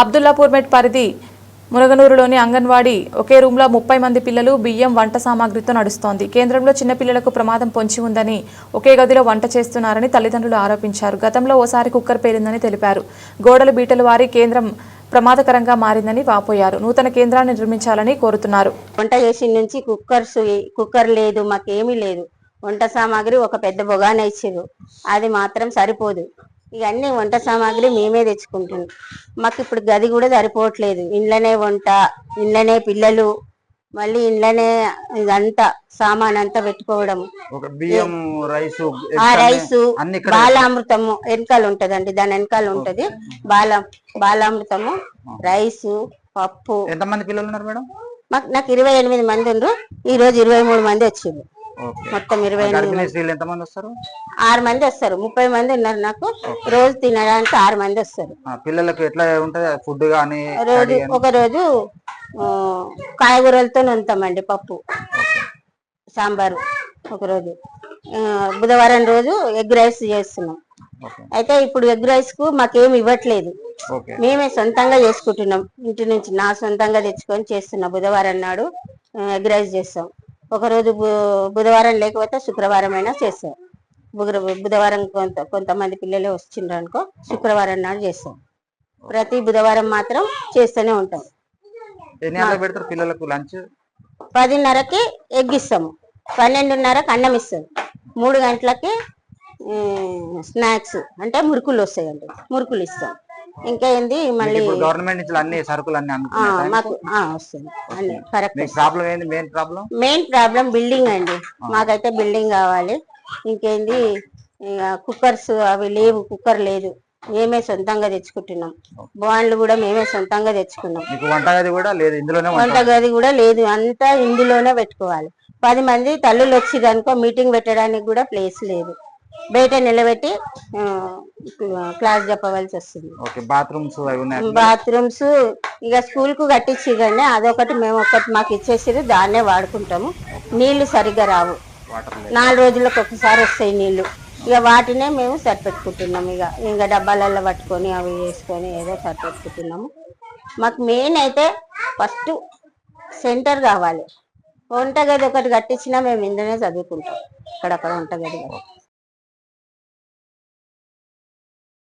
అబ్దుల్లాపూర్మెట్ పరిధి మునగనూరులోని అంగన్వాడీ ఒకే రూమ్లో ముప్పై మంది పిల్లలు బియ్యం వంట సామాగ్రితో నడుస్తోంది. కేంద్రంలో చిన్నపిల్లలకు ప్రమాదం పొంచి ఉందని ఒకే గదిలో వంట చేస్తున్నారని తల్లిదండ్రులు ఆరోపించారు. గతంలో ఓసారి కుక్కర్ పేలిందని తెలిపారు. గోడలు బీటలు వారి కేంద్రం ప్రమాదకరంగా మారిందని వాపోయారు. నూతన కేంద్రాన్ని నిర్మించాలని కోరుతున్నారు. వంట చేసిన నుంచి కుక్కర్స్ కుక్కర్ లేదు మాకేమీ లేదు. వంట సామాగ్రి ఒక పెద్ద బొగాన ఇచ్చారు అది మాత్రం సరిపోదు. ఇక అన్ని వంట సామాగ్రి మేమే తెచ్చుకుంటున్నాం. మాకు ఇప్పుడు గది కూడా సరిపోవట్లేదు. ఇంట్లోనే వంట ఇంట్లోనే పిల్లలు మళ్ళీ ఇంట్లోనే ఇదంతా సామాన్ అంతా పెట్టుకోవడం. ఒక బియ్యం రైస్ ఆ రైసు బాలామృతము వెనకాల ఉంటదండి దాని వెనకాల ఉంటది. బాల బాలామృతము రైసు పప్పు. ఎంతమంది పిల్లలు ఉన్నారు మేడం? మాకు నాకు ఇరవై ఎనిమిది మంది ఉండ్రు ఈ రోజు ఇరవై మూడు మంది వచ్చిండ్రు ఓకే మొత్తం ఇరవై స్త్రీలు ఎంతమంది వస్తారు? ఆరు మంది వస్తారు. ముప్పై మంది ఉన్నారు నాకు. రోజు తినడానికి ఆరు మంది వస్తారు. పిల్లలకు ఎట్లా ఉంటది? ఫుడ్ గానీ రోజు? ఒక రోజు కాయగూరలతో ఉంటామండి పప్పు. సాంబారు ఒక రోజు. ఆ, బుధవారం రోజు ఎగ్ రైస్ చేస్తున్నాం. అయితే ఇప్పుడు ఎగ్ రైస్కు మాకేమి ఇవ్వట్లేదు. మేమే సొంతంగా చేసుకుంటున్నాం. ఇంటి నుంచి నా సొంతంగా తెచ్చుకొని చేస్తున్నా. బుధవారం నాడు ఎగ్ రైస్ చేస్తాం. ఒక రోజు బు- బుధవారం లేకపోతే శుక్రవారం అయినా చేస్తాం బుధ- బుధవారం కొంత కొంతమంది పిల్లలే వచ్చిండ్రు అనుకో శుక్రవారం నాడు చేస్తాం ప్రతి బుధవారం మాత్రం చేస్తూనే ఉంటాం. పెడతారు పిల్లలకు లంచ్? పదిన్నరకి ఎగ్ ఇస్తాము. పన్నెండున్నరకి అన్నం ఇస్తాం మూడు గంటలకి స్నాక్స్ అంటే మురుకులు వస్తాయండి. మురుకులు ఇస్తాం. ఇంకా ఏంది మళ్ళీ ఇప్పుడు గవర్నమెంట్ నుంచి అన్ని సరుకులు అన్ని మాకు వస్తుంది. అన్ని కరెక్ట్ మీకు ప్రాబ్లం ఏంది main problem main problem building అండి. మాకైతే బిల్డింగ్ కావాలి. ఇంకేంది ఇక కుక్కర్స్ అవి లేవు కుక్కర్ లేదు. మేమే సొంతంగా తెచ్చుకుంటున్నాం. బాండ్లు కూడా మేమే సొంతంగా తెచ్చుకున్నాం. మీకు వంట గది కూడా లేదు ఇందులోనే వంట వంట గది కూడా లేదు అంతా ఇందులోనే పెట్టుకోవాలి. పది మంది తల్లులు వచ్చి అనుకో మీటింగ్ పెట్టడానికి కూడా ప్లేస్ లేదు. బయట నిలబెట్టి క్లాస్ చెప్పవలసి వస్తుంది. ఓకే బాత్రూమ్స్ బాత్రూమ్స్ ఇక స్కూల్కు కట్టించిరండి. అదొకటి మేము ఒకటి మాకు ఇచ్చేసిరు దాన్నే వాడుకుంటాము. నీళ్ళు సరిగ్గా రావు. నాలుగు రోజులకు ఒకసారి వస్తాయి నీళ్ళు. ఇక వాటినే మేము సరిపెట్టుకుంటున్నాం ఇక ఇంకా డబ్బాలలో పట్టుకొని అవి వేసుకొని ఏదో సరిపెట్టుకుంటున్నాము. మాకు మెయిన్ అయితే ఫస్ట్ సెంటర్ కావాలి. వంటగది ఒకటి కట్టించినా మేము ఇందులోనే చదువుకుంటాం. అక్కడక్కడ వంటగది